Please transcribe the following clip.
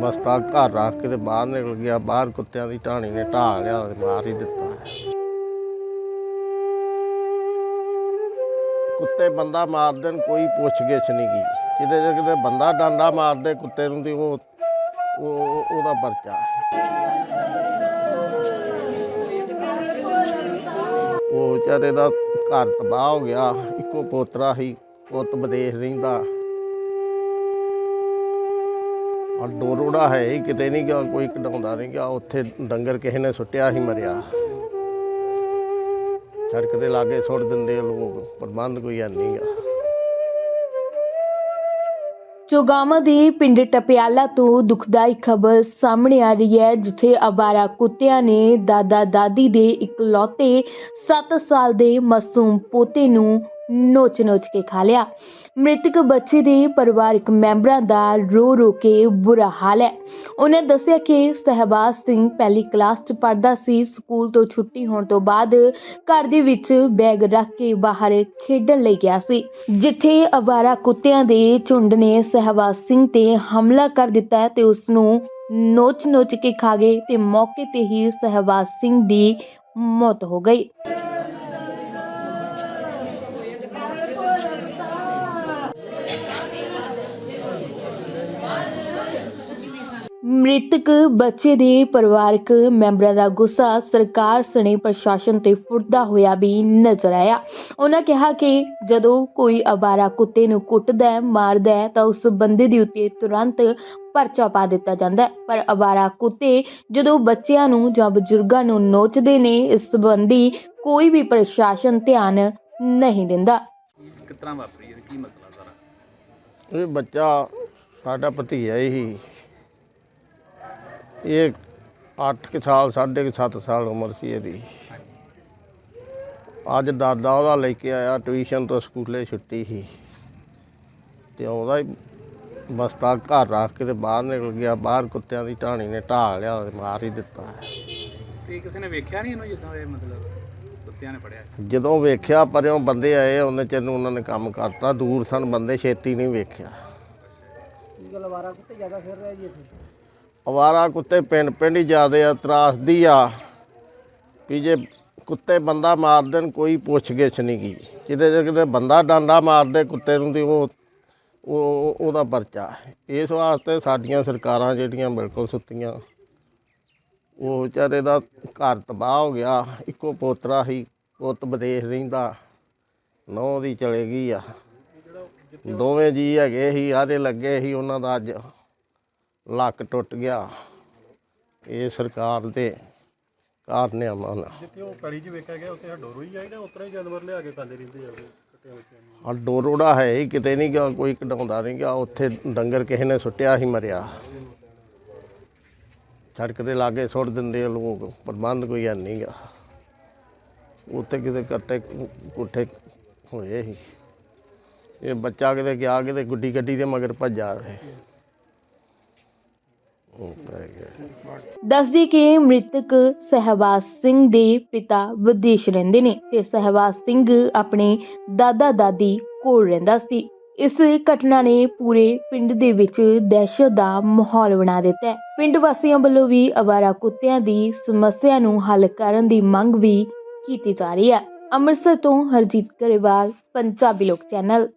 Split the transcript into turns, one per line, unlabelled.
ਬਸਤਾ ਘਰ ਰੱਖ ਕੇ ਤੇ ਬਾਹਰ ਨਿਕਲ ਗਿਆ, ਬਾਹਰ ਕੁੱਤਿਆਂ ਦੀ ਢਾਣੀ ਨੇ ਢਾਹ ਲਿਆ ਤੇ ਮਾਰ ਹੀ ਦਿੱਤਾ। ਕੁੱਤੇ ਬੰਦਾ ਮਾਰਦੇ ਕੋਈ ਪੁੱਛ ਗਿੱਛ ਨਹੀਂ ਕੀ ਕਿਤੇ ਜੇ ਕਿਤੇ ਬੰਦਾ ਡਾਂਡਾ ਮਾਰਦੇ ਕੁੱਤੇ ਨੂੰ ਤੇ ਉਹ ਉਹਦਾ ਪਰਚਾ। ਉਹ ਵਿਚਾਰੇ ਦਾ ਘਰ ਤਬਾਹ ਹੋ ਗਿਆ। ਇੱਕੋ ਪੋਤਰਾ ਸੀ ਪੁੱਤ ਵਿਦੇਸ਼ ਰਹਿੰਦਾ। ਆ ਡੋਰੋੜਾ ਹੈ ਹੀ ਕਿਤੇ ਨਹੀਂ ਗਿਆ, ਕੋਈ ਕਢਾਉਂਦਾ ਨਹੀਂ ਗਿਆ। ਉੱਥੇ ਡੰਗਰ ਕਿਸੇ ਨੇ ਸੁੱਟਿਆ ਹੀ ਮਰਿਆ। ਸੜਕ ਦੇ ਲਾਗੇ ਸੁੱਟ ਦਿੰਦੇ ਆ ਲੋਕ, ਪ੍ਰਬੰਧ ਕੋਈ ਹੈ ਨਹੀਂ ਗਾ।
ਚੋਗਾਮਾ ਦੇ ਪਿੰਡ ਟਪਿਆਲਾ ਤੋਂ ਦੁਖਦਾਈ ਖਬਰ ਸਾਹਮਣੇ ਆ ਰਹੀ ਹੈ, ਜਿੱਥੇ ਅਵਾਰਾ ਕੁੱਤਿਆਂ ਨੇ ਦਾਦਾ ਦਾਦੀ ਦੇ ਇਕਲੌਤੇ 7 ਸਾਲ ਦੇ ਮਾਸੂਮ ਪੋਤੇ ਨੂੰ ਨੋਚ-ਨੋਚ ਕੇ ਖਾ ਲਿਆ। ਮ੍ਰਿਤਕ ਬੱਚੇ ਦੇ ਪਰਿਵਾਰਕ ਮੈਂਬਰਾਂ ਦਾ ਰੋ ਰੋ ਕੇ ਬੁਰਾ ਹਾਲ ਹੈ। ਉਹਨੇ ਦੱਸਿਆ ਕਿ ਸਹਿਬਾਜ਼ ਸਿੰਘ ਪਹਿਲੀ ਕਲਾਸ 'ਚ ਪੜ੍ਹਦਾ ਸੀ। ਸਕੂਲ ਤੋਂ ਛੁੱਟੀ ਹੋਣ ਤੋਂ ਬਾਅਦ ਘਰ ਦੇ ਵਿੱਚ ਬੈਗ ਰੱਖ ਕੇ ਬਾਹਰ ਖੇਡਣ ਲਈ ਗਿਆ ਸੀ। ਜਿੱਥੇ ਅਵਾਰਾ ਕੁੱਤਿਆਂ ਦੇ ਝੁੰਡ ਨੇ ਸਹਿਬਾਜ਼ ਸਿੰਘ ਤੇ ਹਮਲਾ ਕਰ ਦਿੱਤਾ ਤੇ ਉਸ ਨੂੰ ਨੋਚ-ਨੋਚ ਕੇ ਖਾ ਗਏ ਤੇ ਮੌਕੇ ਤੇ ਹੀ ਸਹਿਬਾਜ਼ ਸਿੰਘ ਦੀ ਮੌਤ ਹੋ ਗਈ। ਮ੍ਰਿਤਕ ਬੱਚੇ ਦੇ ਪਰਿਵਾਰਕ ਮੈਂਬਰਾਂ ਦਾ ਗੁੱਸਾ ਸਰਕਾਰ ਸਣੇ ਪ੍ਰਸ਼ਾਸਨ ਤੇ ਫੁੱਟਦਾ ਹੋਇਆ ਵੀ ਨਜ਼ਰ ਆਇਆ। ਉਹਨਾਂ ਕਿਹਾ ਕਿ ਜਦੋਂ ਕੋਈ ਅਵਾਰਾ ਕੁੱਤੇ ਨੂੰ ਕੁੱਟਦਾ ਹੈ ਮਾਰਦਾ ਹੈ ਤਾਂ ਉਸ ਬੰਦੇ ਦੇ ਉੱਤੇ ਤੁਰੰਤ ਪਰਚਾ ਪਾ ਦਿੱਤਾ ਜਾਂਦਾ ਹੈ। ਪਰ ਅਵਾਰਾ ਕੁੱਤੇ ਜਦੋਂ ਬੱਚਿਆਂ ਨੂੰ ਜਾਂ ਬਜ਼ੁਰਗਾਂ ਨੂੰ ਨੋਚਦੇ ਨੇ ਇਸ ਸੰਬੰਧੀ ਕੋਈ ਵੀ ਪ੍ਰਸ਼ਾਸਨ ਧਿਆਨ ਨਹੀਂ ਦਿੰਦਾ।
ਕਿਸ ਤਰ੍ਹਾਂ ਵਾਪਰੀ ਹੈ? ਕੀ ਮਸਲਾ ਸਾਰਾ?
ਇਹ ਬੱਚਾ ਸਾਡਾ ਭਤੀਜਾ ਹੀ ਇਹ 8 ਕੁ ਸਾਲ ਸਾਢੇ ਕੁ ਸੱਤ ਸਾਲ ਉਮਰ ਸੀ ਇਹਦੀ। ਅੱਜ ਦਾਦਾ ਉਹਦਾ ਲੈ ਕੇ ਆਇਆ ਟਿਊਸ਼ਨ ਤੋਂ ਸਕੂਲੇ ਛੁੱਟੀ ਸੀ। ਤੇ ਆਉਂਦਾ ਹੀ ਬਸਤਾ ਘਰ ਰੱਖ ਕੇ ਤੇ ਬਾਹਰ ਨਿਕਲ ਗਿਆ ਬਾਹਰ ਕੁੱਤਿਆਂ ਦੀ ਢਾਣੀ ਨੇ ਢਾਹ ਲਿਆ ਤੇ ਮਾਰ ਹੀ ਦਿੱਤਾ।
ਤੇ ਕਿਸੇ ਨੇ ਵੇਖਿਆ ਨਹੀਂ ਇਹਨੂੰ ਜਿੱਦਾਂ ਇਹ ਮਤਲਬ ਕੁੱਤਿਆਂ ਨੇ ਫੜਿਆ?
ਜਦੋਂ ਵੇਖਿਆ ਪਰਿਓਂ ਬੰਦੇ ਆਏ ਉਹਨੇ ਚਿਰ ਨੂੰ ਉਹਨਾਂ ਨੇ ਕੰਮ ਕਰਤਾ। ਦੂਰ ਸਨ ਬੰਦੇ ਛੇਤੀ ਨਹੀਂ ਵੇਖਿਆ।
ਕੀ ਗੱਲ ਕੁੱਤੇ ਜ਼ਿਆਦਾ ਫਿਰ ਰਿਹਾ ਜੀ ਇੱਥੇ?
ਅਵਾਰਾ ਕੁੱਤੇ ਪਿੰਡ ਪਿੰਡ ਹੀ ਜ਼ਿਆਦੇ ਆ, ਤਰਾਸਦੀ ਆ। ਵੀ ਜੇ ਕੁੱਤੇ ਬੰਦਾ ਮਾਰ ਦੇਣ, ਕੋਈ ਪੁੱਛ ਗਿੱਛ ਨਹੀਂ ਕੀ ਕਿਤੇ ਜੇ ਕਿਤੇ ਬੰਦਾ ਡਾਂਡਾ ਮਾਰਦੇ ਕੁੱਤੇ ਨੂੰ ਤੇ ਉਹ ਉਹ, ਉਹਦਾ ਪਰਚਾ ਇਸ ਵਾਸਤੇ ਸਾਡੀਆਂ ਸਰਕਾਰਾਂ ਜਿਹੜੀਆਂ ਬਿਲਕੁਲ ਸੁੱਤੀਆਂ, ਉਹ ਵਿਚਾਰੇ ਦਾ ਘਰ ਤਬਾਹ ਹੋ ਗਿਆ। ਇੱਕੋ ਪੋਤਰਾ ਸੀ ਪੁੱਤ ਵਿਦੇਸ਼ ਰਹਿੰਦਾ ਨੌ ਦੀ ਚਲੇ ਗਈ ਆ। ਦੋਵੇਂ ਜੀ ਹੈਗੇ ਸੀ, ਆਦੇ ਲੱਗੇ ਸੀ ਉਹਨਾਂ ਦਾ ਅੱਜ। ਲੱਕ ਟੁੱਟ ਗਿਆ। ਇਹ ਸਰਕਾਰ ਦੇ ਕਾਰਨਾਮਾ ਨਾਲ।
ਜਿੱਥੇ ਉਹ ਕੜੀ 'ਚ ਵੇਖਿਆ ਗਿਆ ਉੱਥੇ ਡੋਰੂ ਹੀ ਉਤਰਾ ਹੀ ਜਾਨਵਰ ਲਿਆ ਕੇ ਰਹਿੰਦੇ ਆ
ਡੋਰੋੜਾ ਹੈ ਹੀ ਕਿਤੇ ਨਹੀਂ ਗਿਆ ਕੋਈ ਕਢਾਉਂਦਾ ਨਹੀਂ ਗਿਆ ਉੱਥੇ ਡੰਗਰ ਕਿਸੇ ਨੇ ਸੁੱਟਿਆ ਹੀ ਮਰਿਆ। ਸੜਕ ਦੇ ਲਾਗੇ ਸੁੱਟ ਦਿੰਦੇ ਆ ਲੋਕ ਪ੍ਰਬੰਧ ਕੋਈ ਹੈ ਨਹੀਂ ਗਾ। ਉੱਥੇ ਕਿਤੇ ਕੱਟੇ ਕੁੱਠੇ ਹੋਏ ਸੀ। ਇਹ ਬੱਚਾ ਕਿਤੇ ਗਿਆ ਕਿਤੇ ਗੁੱਡੀ ਗੱਡੀ ਦੇ ਮਗਰ ਭੱਜਾ ਗਿਆ
ਦੱਸਦੀ ਕਿ ਮ੍ਰਿਤਕ ਸਹਿਬਾਜ਼ ਸਿੰਘ ਦੇ ਪਿਤਾ ਵਿਦੇਸ਼ ਰਹਿੰਦੇ ਨੇ ਤੇ ਸਹਿਬਾਜ਼ ਸਿੰਘ ਆਪਣੇ ਦਾਦਾ ਦਾਦੀ ਕੋਲ ਰਹਿੰਦਾ ਸੀ। ਇਸ ਘਟਨਾ ਨੇ ਪੂਰੇ ਪਿੰਡ ਦੇ ਵਿੱਚ ਦਹਿਸ਼ਤ ਦਾ ਮਾਹੌਲ ਬਣਾ ਦਿੱਤਾ। ਹੈ ਪਿੰਡ ਵਾਸੀਆਂ ਵੱਲੋਂ ਵੀ ਅਵਾਰਾ ਕੁੱਤਿਆਂ ਦੀ ਸਮੱਸਿਆ ਨੂੰ ਹੱਲ ਕਰਨ ਦੀ ਮੰਗ ਵੀ ਕੀਤੀ ਜਾ ਰਹੀ ਹੈ। ਅੰਮ੍ਰਿਤਸਰ ਤੋਂ ਹਰਜੀਤ ਗਰੇਵਾਲ, ਪੰਜਾਬੀ ਲੋਕ ਚੈਨਲ।